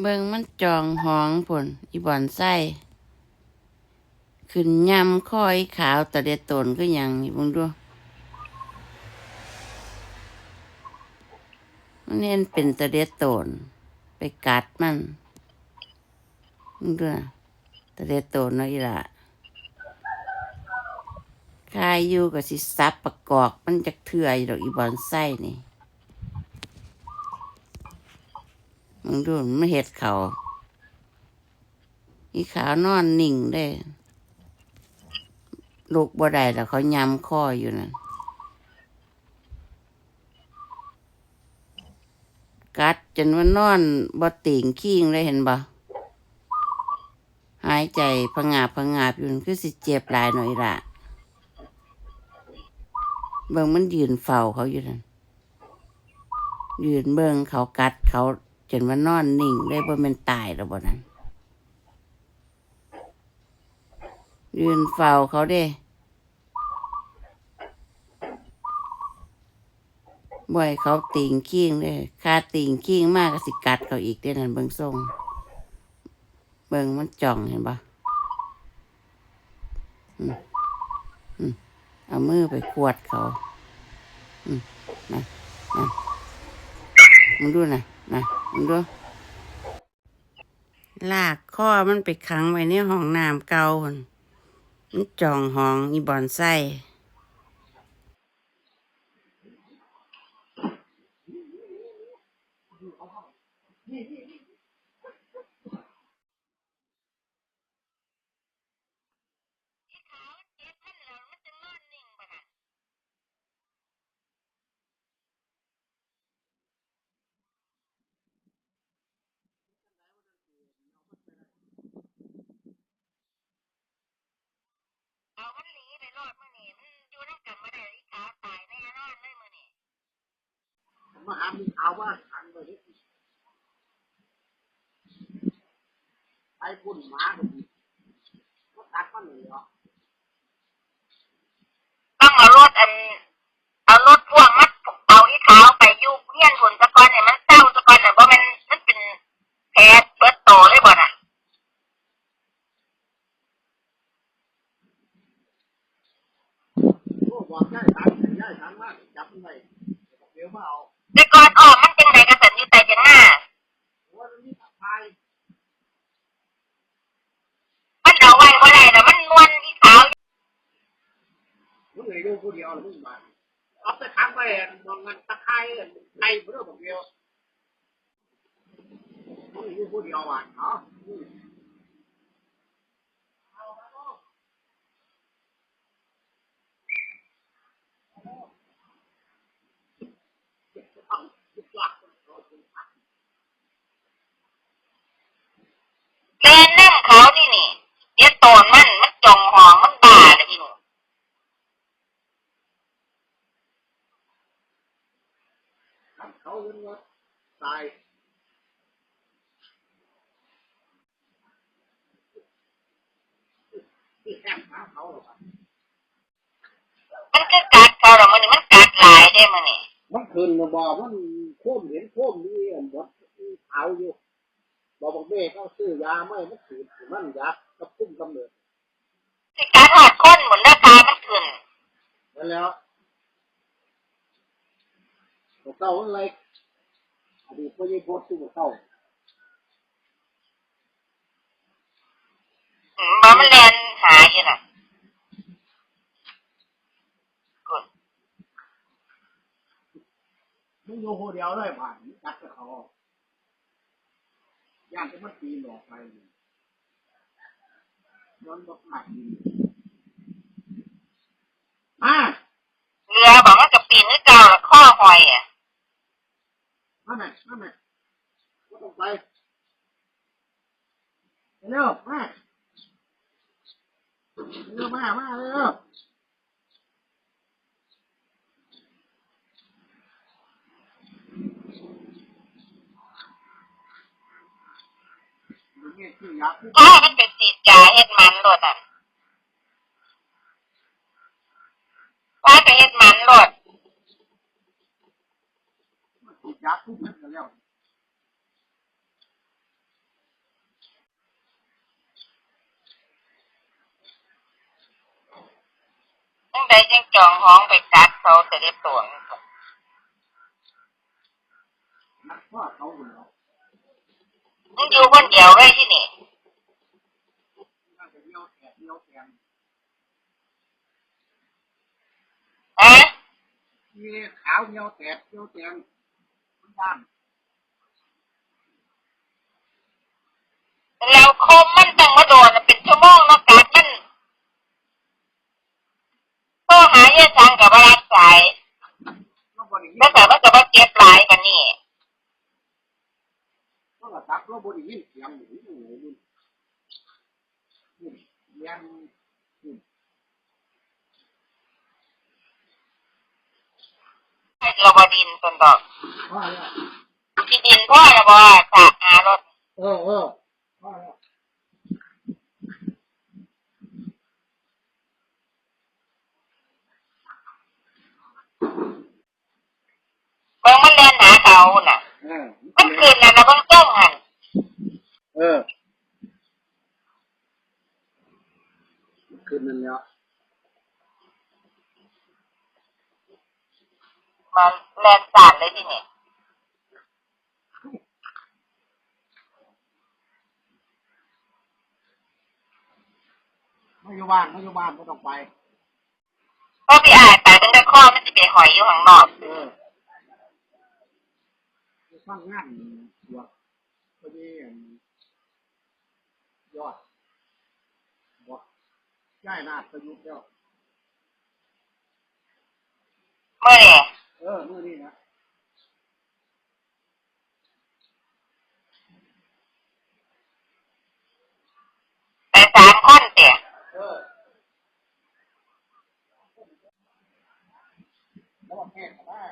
เบิ่งมันจองห้องผลอีบ่อนไส้ขึ้นยำคอยขาวตะเด็ดตนก็ยังนี่บิ่งดูมันเห็นเป็นตะเด็ดตนไปกัดมันเบิ่งดูตะเด็ดตนเนาะอีละคายอยู่ก็สิซับประกอบมันจะเถื่อยดอกอีบอนไส้นี่ มึงดูมันไม่เห็ดเขาอีขาวนอนนิ่งได้ลูกบ่ได้แล้วเขายำข้ออยู่นั่นกัดจนว่านอนบ่ติ่งขี้งเลยเห็นบ่หายใจพะงาบพะงาบอยู่นั่นคือสิเจ็บหลายหน่อยละเบิ่งมันยืนเฝ้าเขาอยู่นั่นยืนเบิ่งเขากัดเขา จนว่านอนนิ่งได้บ่แม่นตายแล้วบ่นั้นยืนเฝ้าเขาเด้บ่อยเขาติงขี้งเลยคาติงขี้งมากก็สิกัดเขาอีกเด้นั่นเบิ่งทรง เบิ่งมันจ่องเห็นปะเอามือไปขวดเขา อืมนะนะมึงดูนะ นะมึงดูลากข้อมันไปขังไว้ในห้องน้ำเก่าหั่นมันจองห้องอีบอนไส้เอามันหนีไปรอดมื่อนี่มัน อยู่น้ำกันมาได้อีขาวตายแน่นอนเลยมื่อนี่มาหามีข่าวว่าขังไปนี่ไอ้คุณหมาก็ดีก็ตัดมันเลยเหรอต้องเอารถอัน เอารถพ่วงมัดเอาอีขาวไปอยู่เฮียนผลสะกอนให้มันเศร้าสะกอนน่ะเพราะมันมันเป็นแผลเปิดโตเลยบ่น่ะ โอ้บอกย้ายทางย้ายทางมากจับมันไปเดี๋ยวมาเอา แต่ก่อนออกมันจังไดกระสันอยู่แต่จังหน้า ว่ามันมีตะไคร้ มันเอาไว้บ่ได้น่ะมันนวลอีขาว มึงเลยดูผู้เดียวมึงมาเอาไปขังไปมองงันตะไคร้ในเพื่อบอกเดียวมึงอยู่ผู้เดียวอะเนาะเอา แลนน้ำเขานี่นี่เดี๋ยวโตนมันมันจองหองมันบ้าเด้อพี่หนู เขาเงินว่าตายที่แคบหา เขาหรอกมันคือกัดเขาหรอกมันนี่มันกัดหลายได้มื้อนี่มันคืนมาบอกมันโค้มเห็นโค้มนี่อันบดเอาอยู่บอกบอกแม่เขาซื้อยาไม่มันถือมันยากระพุ่มกำเนิดสิกัดหอดคนเหมือนราคามันขึ้นนั่นแล้วบอกเก้าอะไรอดีตพ่อยี่โพสต์ซื้อบอกเก้าอืมบ่มันแลนหาอยู่น่ะกด มึงอยู่คนเดียวเลยผ่านจัดกับเขาย่านจะมันตีหลอกไปย้อนบอกหนักดีมาเรือบอกมันกับปีนคือเก่าละข้อหอยอะมาแม่มาแม่ก็ต้องไปเร็วมาเร็วมามาเร็ว อ่ามันเป็นสีจ่าเฮ็ดมันรถอะว่าไปเฮ็ดมันรถทั้ตั้งใดยังจองห้องไปกัดเขาแต่ได้ตัวมันก็เขา มึงอยู่คนเดียวเลยที่นี่น่าจะเลี้ยวแขกเลี้ยวแขนฮะมีขาวเลี้ยวแตกเลี้ยวแขนมันย่านแล้วคมมันตั้งมาโดนเป็นชั่วโมงเนาะกัดมันโทรหายายสังกับว่ารับสาย เราบริยิน แล้วแต่ว่าจะมาเก็บหลายกันนี่ เรา ก็ตักเรบริยินเสียงหนูหนูนี่นี่เลี้ยงนี่ให้เราบดินตนดอกพ่อที่ดินพ่อระบอสะอารถเออเออพ่อแล้ว เบิ่งมันเดินหาเขาน่ะ เออ มันคืนน่ะนะเบิ่งจ้องหัน เออคืนนั้นแล้ว มันแลนสาดเลยที่นี่ไม่อยู่บ้านไม่อยู่บ้านไม่ต้องไปเพราะพี่อายตายตั้งแต่ข้อมันจะไปหอยอยู่ข้างนอกเออไปสร้างงานบวชพอดีอั่นยอดบวชย้ายนาฏประยุกต์แล้วเมื่อ เออมื่อนี้นะไปสามคนเตี่ยเออแล้วแม่ก็ได้